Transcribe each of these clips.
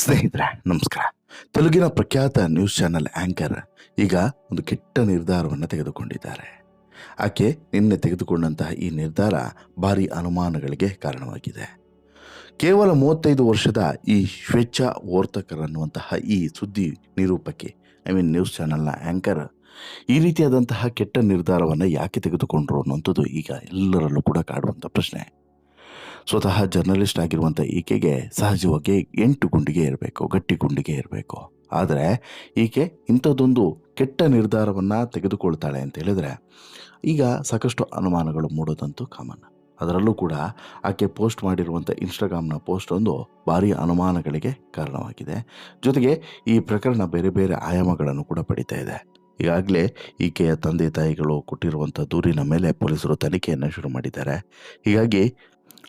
ಸ್ನೇಹಿತರೆ, ನಮಸ್ಕಾರ. ತೆಲುಗಿನ ಪ್ರಖ್ಯಾತ ನ್ಯೂಸ್ ಚಾನೆಲ್ ಆಂಕರ್ ಈಗ ಒಂದು ಕೆಟ್ಟ ನಿರ್ಧಾರವನ್ನು ತೆಗೆದುಕೊಂಡಿದ್ದಾರೆ. ಆಕೆ ನಿನ್ನೆ ತೆಗೆದುಕೊಂಡಂತಹ ಈ ನಿರ್ಧಾರ ಭಾರಿ ಅನುಮಾನಗಳಿಗೆ ಕಾರಣವಾಗಿದೆ. ಕೇವಲ ಮೂವತ್ತೈದು ವರ್ಷದ ಈ ಶ್ವೇಚ್ಛಾ ವರ್ತಕರ್ ಅನ್ನುವಂತಹ ಈ ಸುದ್ದಿ ನಿರೂಪಕಿ ಐ ಮೀನ್ ನ್ಯೂಸ್ ಚಾನೆಲ್ನ ಆಂಕರ್ ಈ ರೀತಿಯಾದಂತಹ ಕೆಟ್ಟ ನಿರ್ಧಾರವನ್ನು ಯಾಕೆ ತೆಗೆದುಕೊಂಡ್ರು ಅನ್ನುವಂಥದ್ದು ಈಗ ಎಲ್ಲರಲ್ಲೂ ಕೂಡ ಕಾಡುವಂಥ ಪ್ರಶ್ನೆ. ಸ್ವತಃ ಜರ್ನಲಿಸ್ಟ್ ಆಗಿರುವಂಥ ಈಕೆಗೆ ಸಹಜವಾಗಿ ಎಂಟು ಗುಂಡಿಗೆ ಇರಬೇಕು, ಗಟ್ಟಿ ಗುಂಡಿಗೆ ಇರಬೇಕು. ಆದರೆ ಈಕೆ ಇಂಥದ್ದೊಂದು ಕೆಟ್ಟ ನಿರ್ಧಾರವನ್ನು ತೆಗೆದುಕೊಳ್ತಾಳೆ ಅಂತ ಹೇಳಿದರೆ ಈಗ ಸಾಕಷ್ಟು ಅನುಮಾನಗಳು ಮೂಡೋದಂತೂ ಕಾಮನ್. ಅದರಲ್ಲೂ ಕೂಡ ಆಕೆ ಪೋಸ್ಟ್ ಮಾಡಿರುವಂಥ ಇನ್ಸ್ಟಾಗ್ರಾಮ್ನ ಪೋಸ್ಟ್ ಒಂದು ಭಾರಿ ಅನುಮಾನಗಳಿಗೆ ಕಾರಣವಾಗಿದೆ. ಜೊತೆಗೆ ಈ ಪ್ರಕರಣ ಬೇರೆ ಬೇರೆ ಆಯಾಮಗಳನ್ನು ಕೂಡ ಪಡಿತಾ ಇದೆ. ಈಗಾಗಲೇ ಈಕೆಯ ತಂದೆ ತಾಯಿಗಳು ಕೊಟ್ಟಿರುವಂಥ ದೂರಿನ ಮೇಲೆ ಪೊಲೀಸರು ತನಿಖೆಯನ್ನು ಶುರು ಮಾಡಿದ್ದಾರೆ. ಹೀಗಾಗಿ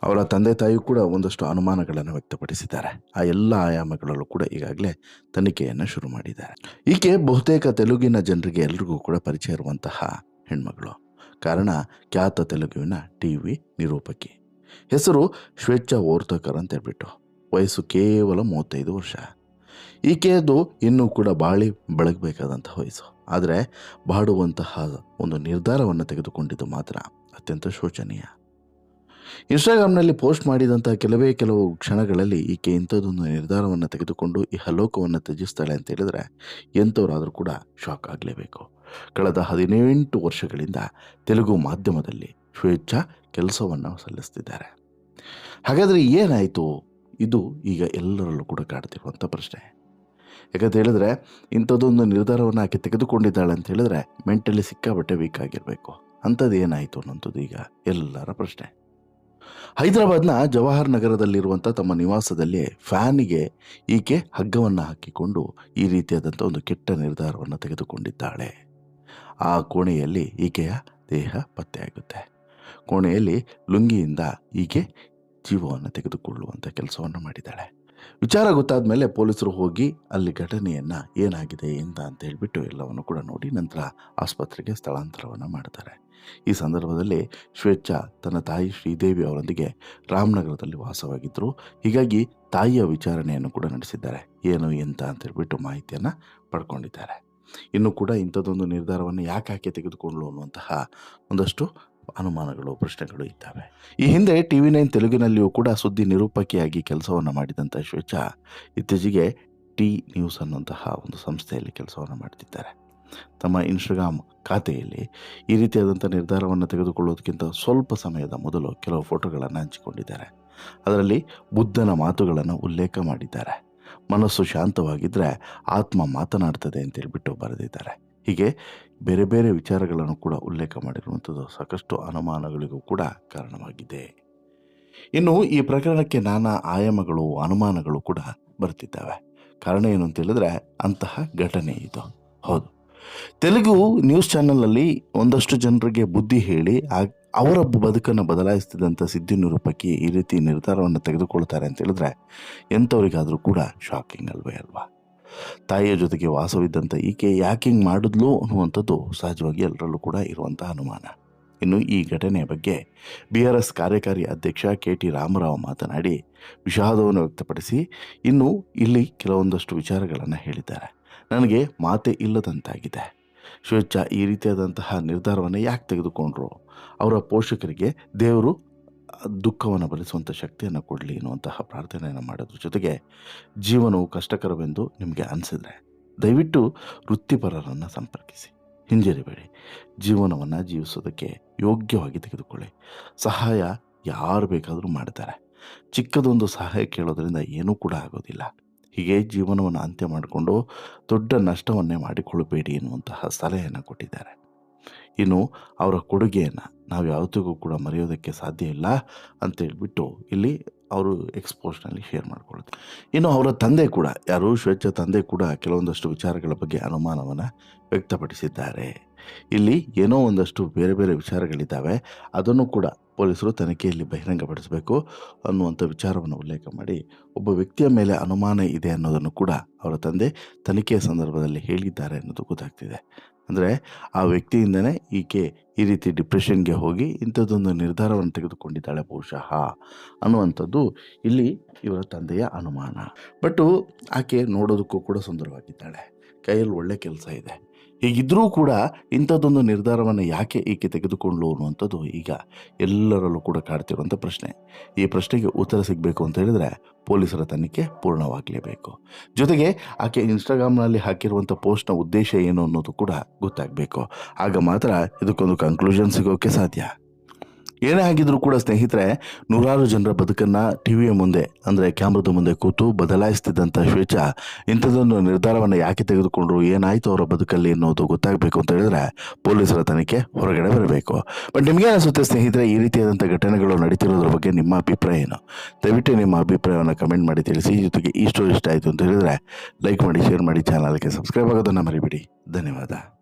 ಅವರ ತಂದೆ ತಾಯಿ ಕೂಡ ಒಂದಷ್ಟು ಅನುಮಾನಗಳನ್ನು ವ್ಯಕ್ತಪಡಿಸಿದ್ದಾರೆ. ಆ ಎಲ್ಲ ಆಯಾಮಗಳಲ್ಲೂ ಕೂಡ ಈಗಾಗಲೇ ತನಿಖೆಯನ್ನು ಶುರು ಮಾಡಿದ್ದಾರೆ. ಈಕೆ ಬಹುತೇಕ ತೆಲುಗಿನ ಜನರಿಗೆ ಎಲ್ರಿಗೂ ಕೂಡ ಪರಿಚಯ ಇರುವಂತಹ ಹೆಣ್ಮಗಳು. ಕಾರಣ, ಖ್ಯಾತ ತೆಲುಗುವಿನ ಟಿ ವಿ ನಿರೂಪಕಿ. ಹೆಸರು ಶ್ವೇಚ್ಛಾ ಓರ್ತಕರ್ ಅಂತ ಹೇಳ್ಬಿಟ್ಟು ವಯಸ್ಸು ಕೇವಲ ಮೂವತ್ತೈದು ವರ್ಷ. ಈಕೆಯದು ಇನ್ನೂ ಕೂಡ ಬಾಳಿ ಬೆಳಗಬೇಕಾದಂಥ ವಯಸ್ಸು. ಆದರೆ, ಬಾಡುವಂತಹ ಒಂದು ನಿರ್ಧಾರವನ್ನು ತೆಗೆದುಕೊಂಡಿದ್ದು ಮಾತ್ರ ಅತ್ಯಂತ ಶೋಚನೀಯ. ಇನ್ಸ್ಟಾಗ್ರಾಮ್ನಲ್ಲಿ ಪೋಸ್ಟ್ ಮಾಡಿದಂಥ ಕೆಲವೇ ಕೆಲವು ಕ್ಷಣಗಳಲ್ಲಿ ಈಕೆ ಇಂಥದ್ದೊಂದು ನಿರ್ಧಾರವನ್ನು ತೆಗೆದುಕೊಂಡು ಈ ಹಲೋಕವನ್ನು ತ್ಯಜಿಸ್ತಾಳೆ ಅಂತ ಹೇಳಿದ್ರೆ ಎಂಥವರಾದರೂ ಕೂಡ ಶಾಕ್ ಆಗಲೇಬೇಕು. ಕಳೆದ ಹದಿನೆಂಟು ವರ್ಷಗಳಿಂದ ತೆಲುಗು ಮಾಧ್ಯಮದಲ್ಲಿ ಸ್ವೇಚ್ಛಾ ಕೆಲಸವನ್ನು ಸಲ್ಲಿಸ್ತಿದ್ದಾರೆ. ಹಾಗಾದರೆ ಏನಾಯಿತು? ಇದು ಈಗ ಎಲ್ಲರಲ್ಲೂ ಕೂಡ ಕಾಡ್ತಿರುವಂಥ ಪ್ರಶ್ನೆ. ಯಾಕಂತ ಹೇಳಿದ್ರೆ ಇಂಥದ್ದೊಂದು ನಿರ್ಧಾರವನ್ನು ಆಕೆ ತೆಗೆದುಕೊಂಡಿದ್ದಾಳೆ ಅಂತ ಹೇಳಿದ್ರೆ ಮೆಂಟಲಿ ಸಿಕ್ಕಾಬಟ್ಟೆ ವೀಕ್ ಆಗಿರಬೇಕು. ಅಂಥದ್ದು ಏನಾಯಿತು ಅನ್ನೋಂಥದ್ದು ಈಗ ಎಲ್ಲರ ಪ್ರಶ್ನೆ. ಹೈದರಾಬಾದ್ನ ಜವಾಹರ್ ನಗರದಲ್ಲಿರುವಂಥ ತಮ್ಮ ನಿವಾಸದಲ್ಲಿ ಫ್ಯಾನಿಗೆ ಈಕೆ ಹಗ್ಗವನ್ನು ಹಾಕಿಕೊಂಡು ಈ ರೀತಿಯಾದಂಥ ಒಂದು ಕೆಟ್ಟ ನಿರ್ಧಾರವನ್ನು ತೆಗೆದುಕೊಂಡಿದ್ದಾಳೆ. ಆ ಕೋಣೆಯಲ್ಲಿ ಈಕೆಯ ದೇಹ ಪತ್ತೆಯಾಗುತ್ತೆ. ಕೋಣೆಯಲ್ಲಿ ಲುಂಗಿಯಿಂದ ಈಕೆ ಜೀವವನ್ನು ತೆಗೆದುಕೊಳ್ಳುವಂಥ ಕೆಲಸವನ್ನು ಮಾಡಿದ್ದಾಳೆ. ವಿಚಾರ ಗೊತ್ತಾದ ಮೇಲೆ ಪೊಲೀಸರು ಹೋಗಿ ಅಲ್ಲಿ ಘಟನೆಯನ್ನು ಏನಾಗಿದೆ, ಎಂತ ಅಂತ ಹೇಳಿಬಿಟ್ಟು ಎಲ್ಲವನ್ನು ಕೂಡ ನೋಡಿ ನಂತರ ಆಸ್ಪತ್ರೆಗೆ ಸ್ಥಳಾಂತರವನ್ನು ಮಾಡ್ತಾರೆ. ಈ ಸಂದರ್ಭದಲ್ಲಿ ಶ್ವೇಚ್ಛಾ ತನ್ನ ತಾಯಿ ಶ್ರೀದೇವಿ ಅವರೊಂದಿಗೆ ರಾಮನಗರದಲ್ಲಿ ವಾಸವಾಗಿದ್ದರು ಹೀಗಾಗಿ ತಾಯಿಯ ವಿಚಾರಣೆಯನ್ನು ಕೂಡ ನಡೆಸಿದ್ದಾರೆ. ಏನು, ಎಂತ ಅಂತ ಹೇಳ್ಬಿಟ್ಟು ಮಾಹಿತಿಯನ್ನು ಪಡ್ಕೊಂಡಿದ್ದಾರೆ. ಇನ್ನು ಕೂಡ ಇಂಥದ್ದೊಂದು ನಿರ್ಧಾರವನ್ನು ಯಾಕೆ ಆಕೆ ತೆಗೆದುಕೊಂಡ್ಲು ಅನ್ನುವಂತಹ ಒಂದಷ್ಟು ಅನುಮಾನಗಳು, ಪ್ರಶ್ನೆಗಳು ಇದ್ದಾವೆ. ಈ ಹಿಂದೆ ಟಿ ವಿ ನೈನ್ ತೆಲುಗಿನಲ್ಲಿಯೂ ಕೂಡ ಸುದ್ದಿ ನಿರೂಪಕಿಯಾಗಿ ಕೆಲಸವನ್ನು ಮಾಡಿದಂಥ ಶ್ವೇಚ್ಛಾ ಇತ್ತೀಚೆಗೆ ಟಿ ನ್ಯೂಸ್ ಅನ್ನುವಂತಹ ಒಂದು ಸಂಸ್ಥೆಯಲ್ಲಿ ಕೆಲಸವನ್ನು ಮಾಡ್ತಿದ್ದಾರೆ. ತಮ್ಮ ಇನ್ಸ್ಟಾಗ್ರಾಮ್ ಖಾತೆಯಲ್ಲಿ ಈ ರೀತಿಯಾದಂಥ ನಿರ್ಧಾರವನ್ನು ತೆಗೆದುಕೊಳ್ಳೋದಕ್ಕಿಂತ ಸ್ವಲ್ಪ ಸಮಯದ ಮೊದಲು ಕೆಲವು ಫೋಟೋಗಳನ್ನು ಹಂಚಿಕೊಂಡಿದ್ದಾರೆ. ಅದರಲ್ಲಿ ಬುದ್ಧನ ಮಾತುಗಳನ್ನು ಉಲ್ಲೇಖ ಮಾಡಿದ್ದಾರೆ. ಮನಸ್ಸು ಶಾಂತವಾಗಿದ್ದರೆ ಆತ್ಮ ಮಾತನಾಡ್ತದೆ ಅಂತೇಳ್ಬಿಟ್ಟು ಬರೆದಿದ್ದಾರೆ. ಹೀಗೆ ಬೇರೆ ಬೇರೆ ವಿಚಾರಗಳನ್ನು ಕೂಡ ಉಲ್ಲೇಖ ಮಾಡಿರುವಂಥದ್ದು ಸಾಕಷ್ಟು ಅನುಮಾನಗಳಿಗೂ ಕೂಡ ಕಾರಣವಾಗಿದೆ. ಇನ್ನು ಈ ಪ್ರಕರಣಕ್ಕೆ ನಾನಾ ಆಯಾಮಗಳು, ಅನುಮಾನಗಳು ಕೂಡ ಬರ್ತಿದ್ದಾವೆ. ಕಾರಣ ಏನು ಅಂತ ಹೇಳಿದ್ರೆ ಅಂತಹ ಘಟನೆ ಇದು. ಹೌದು. ತೆಲುಗು ನ್ಯೂಸ್ ಚಾನಲಲ್ಲಿ ಒಂದಷ್ಟು ಜನರಿಗೆ ಬುದ್ಧಿ ಹೇಳಿ ಅವರ ಬದುಕನ್ನು ಬದಲಾಯಿಸ್ತಿದ್ದಂಥ ಸಿದ್ಧಿ ನಿರೂಪಕಿ ಈ ರೀತಿ ನಿರ್ಧಾರವನ್ನು ತೆಗೆದುಕೊಳ್ತಾರೆ ಅಂತ ಹೇಳಿದ್ರೆ ಎಂಥವರಿಗಾದರೂ ಕೂಡ ಶಾಕಿಂಗ್ ಅಲ್ವೇ ಅಲ್ವಾ? ತಾಯಿಯ ಜೊತೆಗೆ ವಾಸವಿದ್ದಂಥ ಈಕೆ ಯಾಕೆ ಹಿಂಗೆ ಮಾಡಿದ್ಲು ಅನ್ನುವಂಥದ್ದು ಸಹಜವಾಗಿ ಎಲ್ಲರಲ್ಲೂ ಕೂಡ ಇರುವಂಥ ಅನುಮಾನ. ಇನ್ನು ಈ ಘಟನೆಯ ಬಗ್ಗೆ ಬಿ ಆರ್ ಎಸ್ ಕಾರ್ಯಕಾರಿ ಅಧ್ಯಕ್ಷ ಕೆ ಟಿ ರಾಮರಾವ್ ಮಾತನಾಡಿ ವಿಷಾದವನ್ನು ವ್ಯಕ್ತಪಡಿಸಿ ಇನ್ನು ಇಲ್ಲಿ ಕೆಲವೊಂದಷ್ಟು ವಿಚಾರಗಳನ್ನು ಹೇಳಿದ್ದಾರೆ. ನನಗೆ ಮಾತೆ ಇಲ್ಲದಂತಾಗಿದೆ. ಸ್ವೇಚ್ಛಾ ಈ ರೀತಿಯಾದಂತಹ ನಿರ್ಧಾರವನ್ನು ಯಾಕೆ ತೆಗೆದುಕೊಂಡ್ರು? ಅವರ ಪೋಷಕರಿಗೆ ದೇವರು ದುಃಖವನ್ನು ಭರಿಸುವಂಥ ಶಕ್ತಿಯನ್ನು ಕೊಡಲಿ ಎನ್ನುವಂತಹ ಪ್ರಾರ್ಥನೆಯನ್ನು ಮಾಡೋದ್ರ. ಜೊತೆಗೆ ಜೀವನವು ಕಷ್ಟಕರವೆಂದು ನಿಮಗೆ ಅನಿಸಿದ್ರೆ ದಯವಿಟ್ಟು ವೃತ್ತಿಪರರನ್ನು ಸಂಪರ್ಕಿಸಿ. ಹಿಂಜರಿಬೇಡಿ. ಜೀವನವನ್ನು ಜೀವಿಸೋದಕ್ಕೆ ಯೋಗ್ಯವಾಗಿ ತೆಗೆದುಕೊಳ್ಳಿ. ಸಹಾಯ ಯಾರು ಬೇಕಾದರೂ ಮಾಡ್ತಾರೆ. ಚಿಕ್ಕದೊಂದು ಸಹಾಯ ಕೇಳೋದ್ರಿಂದ ಏನೂ ಕೂಡ ಆಗೋದಿಲ್ಲ. ಹೀಗೆ ಜೀವನವನ್ನು ಅಂತ್ಯ ಮಾಡಿಕೊಂಡು ದೊಡ್ಡ ನಷ್ಟವನ್ನೇ ಮಾಡಿಕೊಳ್ಳಬೇಡಿ ಎನ್ನುವಂತಹ ಸಲಹೆಯನ್ನು ಕೊಟ್ಟಿದ್ದಾರೆ. ಇನ್ನು ಅವರ ಕೊಡುಗೆಯನ್ನು ನಾವು ಯಾವತ್ತಿಗೂ ಕೂಡ ಮರೆಯೋದಕ್ಕೆ ಸಾಧ್ಯ ಇಲ್ಲ ಅಂತ ಹೇಳ್ಬಿಟ್ಟು ಇಲ್ಲಿ ಅವರು ಎಕ್ಸ್ಪೋಸ್ನಲ್ಲಿ ಶೇರ್ ಮಾಡ್ಕೊಳ್ತಾರೆ ಇನ್ನು ಅವರ ತಂದೆ ಕೂಡ, ಯಾರು ಸ್ವೇಚ್ಛ ತಂದೆ ಕೂಡ ಕೆಲವೊಂದಷ್ಟು ವಿಚಾರಗಳ ಬಗ್ಗೆ ಅನುಮಾನವನ್ನು ವ್ಯಕ್ತಪಡಿಸಿದ್ದಾರೆ. ಇಲ್ಲಿ ಏನೋ ಒಂದಷ್ಟು ಬೇರೆ ಬೇರೆ ವಿಚಾರಗಳಿದ್ದಾವೆ. ಅದನ್ನು ಕೂಡ ಪೊಲೀಸರು ತನಿಖೆಯಲ್ಲಿ ಬಹಿರಂಗಪಡಿಸಬೇಕು ಅನ್ನುವಂಥ ವಿಚಾರವನ್ನು ಉಲ್ಲೇಖ ಮಾಡಿ, ಒಬ್ಬ ವ್ಯಕ್ತಿಯ ಮೇಲೆ ಅನುಮಾನ ಇದೆ ಅನ್ನೋದನ್ನು ಕೂಡ ಅವರ ತಂದೆ ತನಿಖೆಯ ಸಂದರ್ಭದಲ್ಲಿ ಹೇಳಿದ್ದಾರೆ ಅನ್ನೋದು ಗೊತ್ತಾಗ್ತಿದೆ. ಅಂದರೆ ಆ ವ್ಯಕ್ತಿಯಿಂದನೇ ಈಕೆ ಈ ರೀತಿ ಡಿಪ್ರೆಷನ್ಗೆ ಹೋಗಿ ಇಂಥದ್ದೊಂದು ನಿರ್ಧಾರವನ್ನು ತೆಗೆದುಕೊಂಡಿದ್ದಾಳೆ ಬಹುಶಃ ಅನ್ನುವಂಥದ್ದು ಇಲ್ಲಿ ಇವರ ತಂದೆಯ ಅನುಮಾನ. ಬಟ್ಟು ಆಕೆ ನೋಡೋದಕ್ಕೂ ಕೂಡ ಸುಂದರವಾಗಿದ್ದಾಳೆ. ಕೈಯಲ್ಲಿ ಒಳ್ಳೆ ಕೆಲಸ ಇದೆ. ಹೀಗಿದ್ದರೂ ಕೂಡ ಇಂಥದ್ದೊಂದು ನಿರ್ಧಾರವನ್ನು ಯಾಕೆ ಈಕೆ ತೆಗೆದುಕೊಂಡ್ಲು ಅನ್ನುವಂಥದ್ದು ಈಗ ಎಲ್ಲರಲ್ಲೂ ಕೂಡ ಕಾಡ್ತಿರುವಂಥ ಪ್ರಶ್ನೆ. ಈ ಪ್ರಶ್ನೆಗೆ ಉತ್ತರ ಸಿಗಬೇಕು ಅಂತ ಹೇಳಿದ್ರೆ ಪೊಲೀಸರ ತನಿಖೆ ಪೂರ್ಣವಾಗಲೇಬೇಕು. ಜೊತೆಗೆ ಆಕೆ ಇನ್ಸ್ಟಾಗ್ರಾಮ್ನಲ್ಲಿ ಹಾಕಿರುವಂಥ ಪೋಸ್ಟ್ನ ಉದ್ದೇಶ ಏನು ಅನ್ನೋದು ಕೂಡ ಗೊತ್ತಾಗಬೇಕು. ಆಗ ಮಾತ್ರ ಇದಕ್ಕೊಂದು ಕನ್ಕ್ಲೂಷನ್ ಸಿಗೋಕ್ಕೆ ಸಾಧ್ಯ. ಏನೇ ಆಗಿದ್ರೂ ಕೂಡ ಸ್ನೇಹಿತರೆ, ನೂರಾರು ಜನರ ಬದುಕನ್ನು ಟಿ ವಿಯ ಮುಂದೆ, ಅಂದರೆ ಕ್ಯಾಮ್ರದ ಮುಂದೆ ಕೂತು ಬದಲಾಯಿಸ್ತಿದ್ದಂಥ ಶ್ವೇಚ ಇಂಥದ್ದೊಂದು ನಿರ್ಧಾರವನ್ನು ಯಾಕೆ ತೆಗೆದುಕೊಂಡ್ರು, ಏನಾಯಿತು ಅವರ ಬದುಕಲ್ಲಿ ಅನ್ನೋದು ಗೊತ್ತಾಗಬೇಕು ಅಂತ ಹೇಳಿದ್ರೆ ಪೊಲೀಸರ ತನಿಖೆ ಹೊರಗಡೆ ಬರಬೇಕು. ಬಟ್ ನಿಮಗೆ ಅನಿಸುತ್ತೆ ಸ್ನೇಹಿತರೆ, ಈ ರೀತಿಯಾದಂಥ ಘಟನೆಗಳು ನಡೀತಿರೋದ್ರ ಬಗ್ಗೆ ನಿಮ್ಮ ಅಭಿಪ್ರಾಯ ಏನು? ದಯವಿಟ್ಟು ನಿಮ್ಮ ಅಭಿಪ್ರಾಯವನ್ನು ಕಮೆಂಟ್ ಮಾಡಿ ತಿಳಿಸಿ, ಜೊತೆಗೆ ಈ ಸ್ಟೋರಿ ಇಷ್ಟ ಆಯಿತು ಅಂತ ಹೇಳಿದ್ರೆ ಲೈಕ್ ಮಾಡಿ ಶೇರ್ ಮಾಡಿ ಚಾನಲ್ಗೆ ಸಬ್ಸ್ಕ್ರೈಬ್ ಆಗೋದನ್ನು ಮರಿಬೇಡಿ. ಧನ್ಯವಾದ.